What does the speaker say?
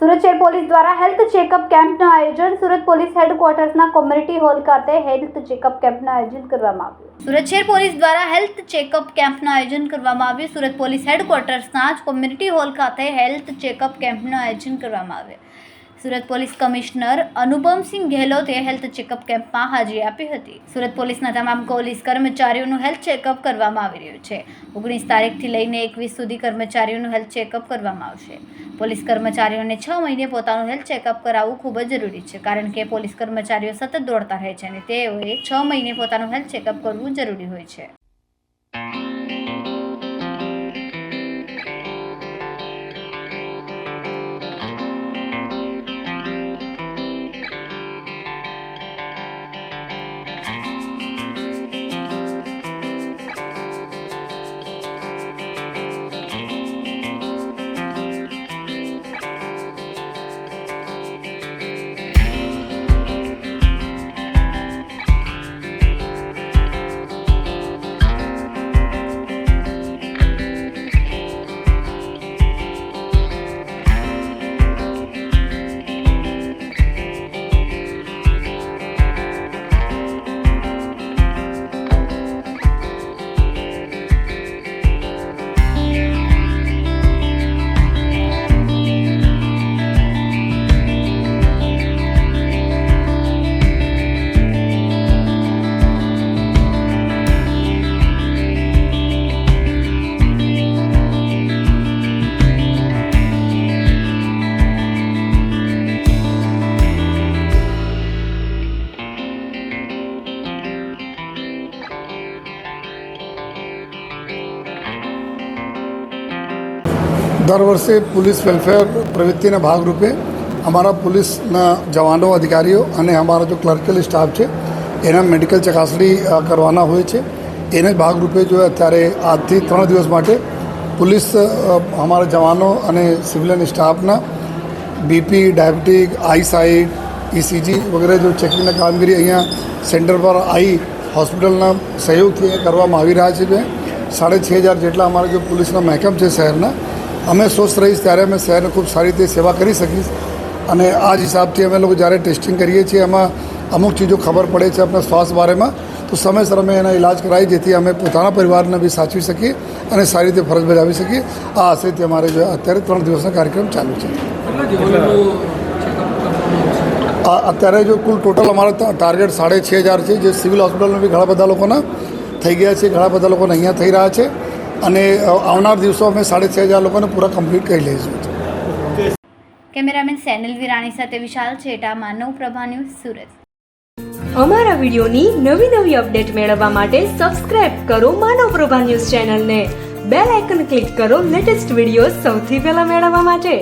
સુરત શહેર પોલીસ દ્વારા health checkup કેમ્પનું આયોજન સુરત પોલીસ હેડક્વાર્ટર્સના કોમ્યુનિટી હોલ ખાતે હેલ્થ ચેકઅપ કેમ્પનું આયોજન કરવામાં આવ્યું. સુરત શહેર પોલીસ દ્વારા હેલ્થ ચેકઅપ કેમ્પનું આયોજન કરવામાં આવ્યું. સુરત પોલીસ હેડક્વાર્ટર્સના જ કોમ્યુનિટી હોલ ખાતે હેલ્થ ચેકઅપ કેમ્પનું આયોજન કરવામાં આવ્યું. સુરત પોલીસ કમિશનર અનુપમસિંહ ગેહલોતે હેલ્થ ચેકઅપ કેમ્પમાં હાજરી આપી હતી. સુરત પોલીસના તમામ પોલીસ કર્મચારીઓનું હેલ્થ ચેકઅપ કરવામાં આવી રહ્યું છે. ઓગણીસ તારીખથી લઈને એકવીસ સુધી કર્મચારીઓનું હેલ્થ ચેકઅપ કરવામાં આવશે. પોલીસ કર્મચારીઓને છ મહિને પોતાનું હેલ્થ ચેકઅપ કરાવવું ખૂબ જ જરૂરી છે, કારણ કે પોલીસ કર્મચારીઓ સતત દોડતા રહે છે અને તેઓએ છ મહિને પોતાનું હેલ્થ ચેકઅપ કરવું જરૂરી હોય છે. દર વર્ષે પોલીસ વેલફેર પ્રવૃત્તિના ભાગરૂપે અમારા પોલીસના જવાનો, અધિકારીઓ અને અમારા જો ક્લર્કલ સ્ટાફ છે, એના મેડિકલ ચકાસણી કરવાના હોય છે. એને જ ભાગરૂપે જો અત્યારે આજથી ત્રણ દિવસ માટે પોલીસ અમારા જવાનો અને સિવિલિયન સ્ટાફના બીપી, ડાયાબિટીક આઈસાઇટ ઇસીજી વગેરે જો ચેકિંગની કામગીરી અહીંયા સેન્ટર પર આવી હોસ્પિટલના સહયોગથી કરવામાં આવી રહ્યા છે. સાડા છ હજાર જેટલા અમારા જે પોલીસના મહેકમ છે શહેરના અમે સ્વસ્થ રહીશ ત્યારે અમે શહેરને ખૂબ સારી રીતે સેવા કરી શકીશ. અને આ જ હિસાબથી અમે લોકો જ્યારે ટેસ્ટિંગ કરીએ છીએ એમાં અમુક ચીજો ખબર પડે છે આપણા સ્વાસ્થ્ય બારેમાં તો સમયસર અમે એના ઇલાજ કરાવી જેથી અમે પોતાના પરિવારને બી સાચવી શકીએ અને સારી રીતે ફરજ બજાવી શકીએ. આ આશયથી અમારે જો અત્યારે ત્રણ દિવસનો કાર્યક્રમ ચાલુ છે. આ અત્યારે જો કુલ ટોટલ અમારા ટાર્ગેટ સાડે છ હજાર છે જે સિવિલ હોસ્પિટલમાં બી ઘણા બધા લોકોના થઈ ગયા છે ઘણા બધા લોકોને અહીંયા થઈ રહ્યા છે. અને આવનાર દિવસો અમે સાડે છ હજાર લોકોને પૂરા કમ્પ્લીટ કરી લઈશું. કેમેરામેન સેનલ વિરાણી સાથે વિશાલ છેટા માનવ પ્રભા ન્યૂઝ સુરત. અમારા વિડીયોની નવી નવી અપડેટ મેળવવા માટે સબસ્ક્રાઇબ કરો માનવ પ્રભા ન્યૂઝ ચેનલને. બેલ આઇકન ક્લિક કરો લેટેસ્ટ વીડિયો સૌથી પહેલા મેળવવા માટે.